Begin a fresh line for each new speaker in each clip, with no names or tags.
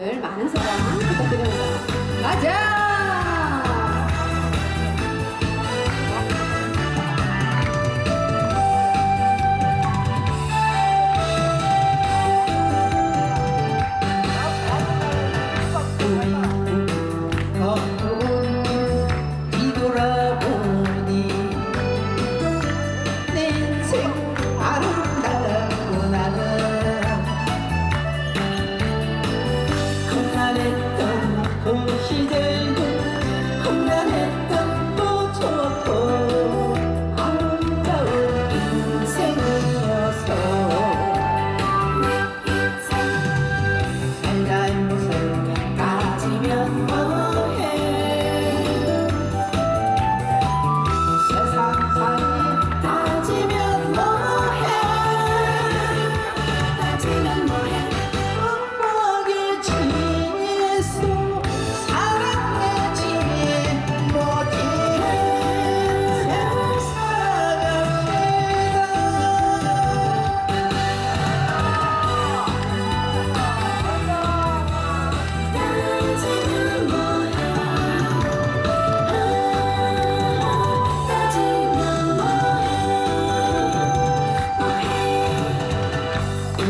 많은 사랑 부탁드립니다. 가자!
れた。星で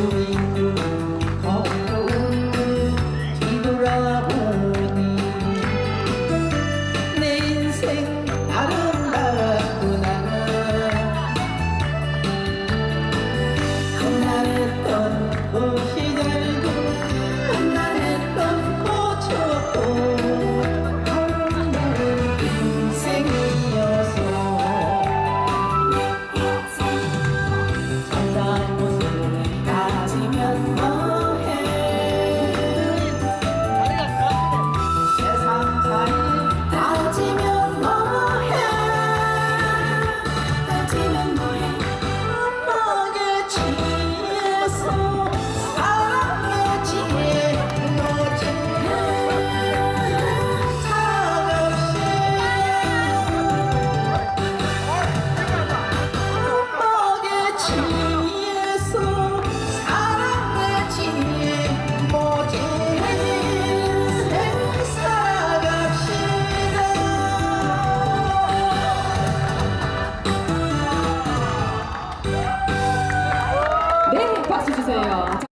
Aleluia. Yeah.